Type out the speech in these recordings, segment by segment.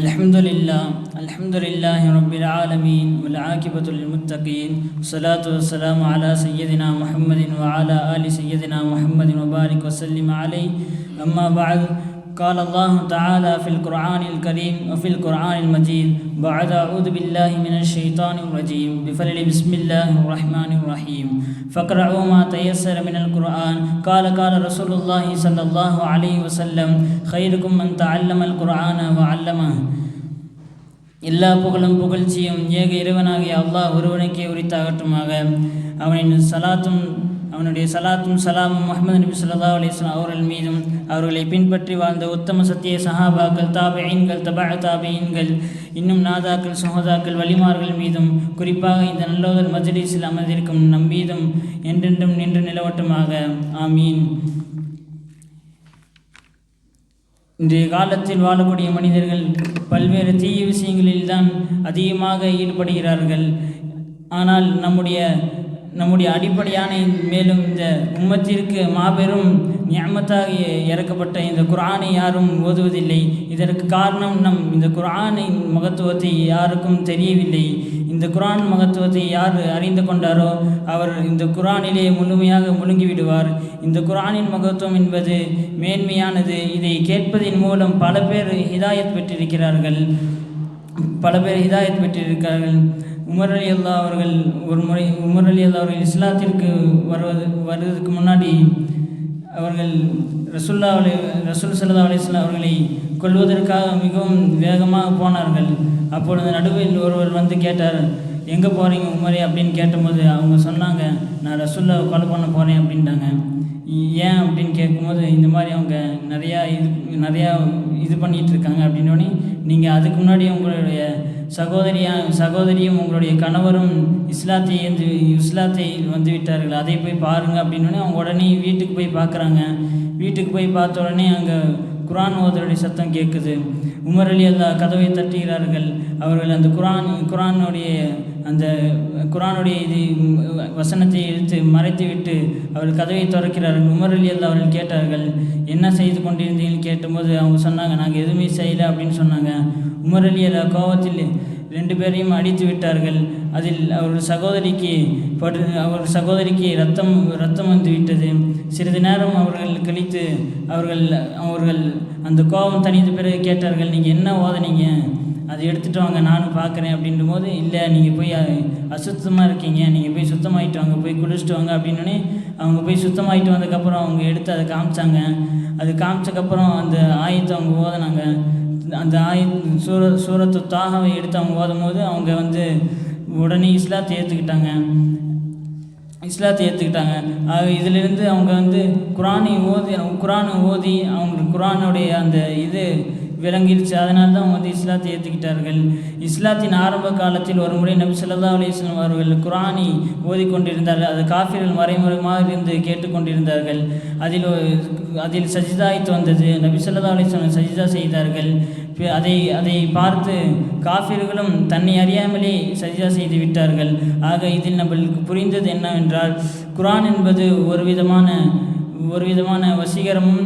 الحمد لله الحمد لله رب العالمين والعاقبة للمتقين والصلاة والسلام على سيدنا محمد وعلى آل سيدنا محمد وبارك وسلم عليه. أما بعد قال الله تعالى في القرآن الكريم وفي القرآن المجيد بعد أعوذ بالله من الشيطان الرجيم بفضل بسم الله الرحمن الرحيم فاقرأوا ما تيسر من القرآن قال قال رسول الله صلى الله عليه وسلم خيركم من تعلم القرآن وعلمه எல்லா புகழும் புகழ்ச்சியும் ஏக இறைவனாகிய அல்லாஹ் ஒருவனுக்கே உரித்தாகட்டுமாக அவனின் சலாத்தும் அவனுடைய சலாத்தும் சலாமும் முஹம்மது நபி ஸல்லல்லாஹு அலிஸ்லாம் அவர்கள் மீதும் அவர்களை பின்பற்றி வாழ்ந்த உத்தம சத்திய சஹாபாக்கள் தாபெயின்கள் தபா தாபெயின்கள் இன்னும் நாதாக்கள் சுகதாக்கள் வலிமார்கள் மீதும் குறிப்பாக இந்த நல்லோதல் மஜ்லிஸில் அமர்ந்திருக்கும் நம் மீதும் என்றென்றும் நின்று நிலவட்டமாக. ஆமீன். இன்றைய காலத்தில் வாழக்கூடிய மனிதர்கள் பல்வேறு தீய விஷயங்களில்தான் அதிகமாக ஈடுபடுகிறார்கள். ஆனால் நம்முடைய நம்முடைய அடிப்படையான மேலும் இந்த உம்மத்திற்கு மாபெரும் ஞாமத்தாக இறக்கப்பட்ட இந்த குரானை யாரும் ஓதுவதில்லை. இதற்கு காரணம் நம் இந்த குரானின் மகத்துவத்தை யாருக்கும் தெரியவில்லை. இந்த குரான் மகத்துவத்தை யார் அறிந்து கொண்டாரோ அவர் இந்த குரானிலே முழுமையாக முழுங்கிவிடுவார். இந்த குரானின் மகத்துவம் என்பது மேன்மையானது. இதை கேட்பதின் மூலம் பல பேர் ஹிதாயத் பெற்றிருக்கிறார்கள். பல பேர் ஹிதாயத் பெற்றிருக்கிறார்கள். உமர் அலி அல்லா அவர்கள் ஒரு முறை உமர் அலி அல்லா அவர்கள் இஸ்லாத்திற்கு வருவது வருவதற்கு முன்னாடி அவர்கள் ரசுல்லா அலி ரசூல் சல்லா அலிஸ்லா அவர்களை கொல்வதற்காக மிகவும் வேகமாக போனார்கள். அப்பொழுது நடுவில் ஒருவர் வந்து கேட்டார் எங்கே போகிறீங்க உமரே? அப்படின்னு கேட்டபோது அவங்க சொன்னாங்க நான் ரசுல்லாவை கொலை பண்ண போகிறேன் அப்படின்ட்டாங்க. ஏன் அப்படின்னு கேட்கும்போது இந்த மாதிரி அவங்க நிறையா இது நிறையா இது பண்ணிகிட்டு இருக்காங்க அப்படின்னோடனே நீங்கள் அதுக்கு முன்னாடி உங்களுடைய சகோதரியா சகோதரியும் உங்களுடைய கணவரும் இஸ்லாத்தை வந்து இஸ்லாத்தை வந்து விட்டார்கள் அதை போய் பாருங்கள் அப்படின்னு அவங்க உடனே வீட்டுக்கு போய் பார்க்குறாங்க. வீட்டுக்கு போய் பார்த்த உடனே அங்கே குரான் ஓதருடைய சத்தம் கேட்குது. உமர் அலி அல்லா கதவை தட்டுகிறார்கள். அவர்கள் அந்த குரான் குரானுடைய அந்த குரானுடைய இது வசனத்தை எடுத்து மறைத்து விட்டு அவர்கள் கதவை திறக்கிறார்கள். உமர் அலி அல்லா அவர்கள் கேட்டார்கள் என்ன செய்து கொண்டிருந்தீங்கன்னு கேட்டபோது அவங்க சொன்னாங்க நாங்கள் எதுவுமே செய்யலை அப்படின்னு சொன்னாங்க. உமர் அலி அல்லா கோவத்தில் ரெண்டு பேரையும் அடித்து விட்டார்கள். அதில் அவருடைய சகோதரிக்கு படு அவர் சகோதரிக்கு ரத்தம் ரத்தம் வந்து விட்டது. சிறிது நேரம் அவர்கள் கழித்து அவர்கள் அவர்கள் அந்த கோபம் தனித்த பிறகு கேட்டார்கள் நீங்கள் என்ன ஓதனீங்க? அதை எடுத்துகிட்டு வாங்க நானும் பார்க்குறேன். அப்படின்ற போது இல்லை நீங்கள் போய் அசுத்தமாக இருக்கீங்க. நீங்கள் போய் சுத்தமாகிட்டு வாங்க போய் குளிச்சுட்டு வாங்க. அப்படின்னே அவங்க போய் சுத்தமாகிட்டு வந்ததுக்கப்புறம் அவங்க எடுத்து அதை காமிச்சாங்க. அது காமிச்சக்கப்புறம் அந்த ஆயத்தை அவங்க ஓதனாங்க. அந்த ஆய் சூர சூரத்து தாகவை எடுத்து அவங்க ஓதும் போது அவங்க வந்து உடனே இஸ்லாத்தை ஏற்றுக்கிட்டாங்க இஸ்லாத்தை ஏற்றுக்கிட்டாங்க இதிலிருந்து அவங்க வந்து குரானை ஓதி குரானை ஓதி அவங்க குரானுடைய அந்த இது விளங்கிருச்சு அதனால தான் அவங்க வந்து இஸ்லாத்தை ஏற்றுக்கிட்டார்கள் இஸ்லாத்தின் ஆரம்ப காலத்தில் ஒரு முறை நபி சொல்லா அலிஸ்லாம் அவர்கள் குரானை ஓதிக்கொண்டிருந்தார்கள். அது காஃபிர்கள் மறைமுறைமாக இருந்து கேட்டுக்கொண்டிருந்தார்கள். அதில் அதில் சஜிதாய்த்து வந்தது. நபி சொல்லா அலிஸ்லாம் சஜிதா செய்தார்கள். அதை அதை பார்த்து காஃபிர்களும் தன்னை அறியாமலே சஜிதா செய்து விட்டார்கள். ஆக இதில் நம்மளுக்கு புரிந்தது என்னவென்றால் குரான் என்பது ஒரு விதமான ஒரு விதமான வசீகரமும்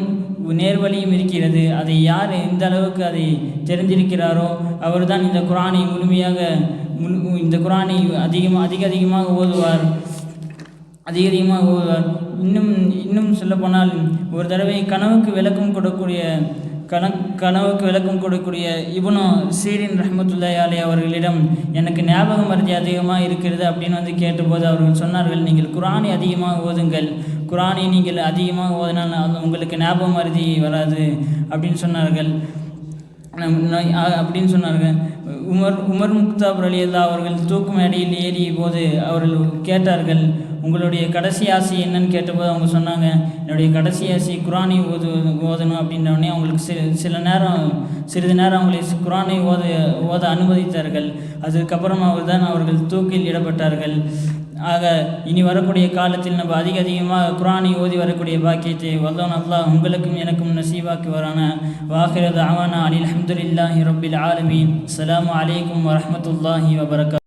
நேர்வழியும் இருக்கிறது. அதை யார் எந்த அளவுக்கு அதை தெரிஞ்சிருக்கிறாரோ அவர்தான் இந்த குரானை முழுமையாக இந்த குரானை அதிகமாக அதிக அதிகமாக ஓதுவார். அதிக அதிகமாக ஓதுவார். இன்னும் இன்னும் சொல்லப்போனால் ஒரு தடவை கனவுக்கு விளக்கம் கொடுக்கக்கூடிய கன கனவுக்கு விளக்கம் கொடுக்கக்கூடிய இவனோ சீரின் ரஹமத்துல்லாய் அலி அவர்களிடம் எனக்கு ஞாபகம் மருதி அதிகமாக இருக்கிறது அப்படின்னு வந்து கேட்டபோது அவர்கள் சொன்னார்கள் நீங்கள் குரானை அதிகமாக ஓதுங்கள். குரானை நீங்கள் அதிகமாக ஓதினால் உங்களுக்கு ஞாபகம் மருதி வராது அப்படின்னு சொன்னார்கள். அப்படின்னு சொன்னார்கள். உமர் உமர் முக்தாபுர் அலி அல்லா அவர்கள் தூக்கு மேடையில் ஏறிய போது அவர்கள் கேட்டார்கள் உங்களுடைய கடைசி ஆசை என்னன்னு கேட்டபோது அவங்க சொன்னாங்க என்னுடைய கடைசி ஆசை குரானை ஓது ஓதணும் அப்படின்னோடனே அவங்களுக்கு சில சில நேரம் சிறிது நேரம் அவங்களை குரானை ஓத ஓத அனுமதித்தார்கள். அதுக்கப்புறம் அவர் தான் அவர்கள் தூக்கில் இடப்பட்டார்கள் ஆக இனி வரக்கூடிய காலத்தில் நம்ம அதிக அதிகமாக குரானை ஓதி வரக்கூடிய பாக்கியத்தை வல்லோன் அல்லாஹ் உங்களுக்கும் எனக்கும் நசீவாக்கி வரான. வாஹிரத் அவானா அலி அஹமதுல்லாஹி ரபில் ஆலமீன். அலாம் அலைக்கும் வரமத்துல்லாஹி வபரகா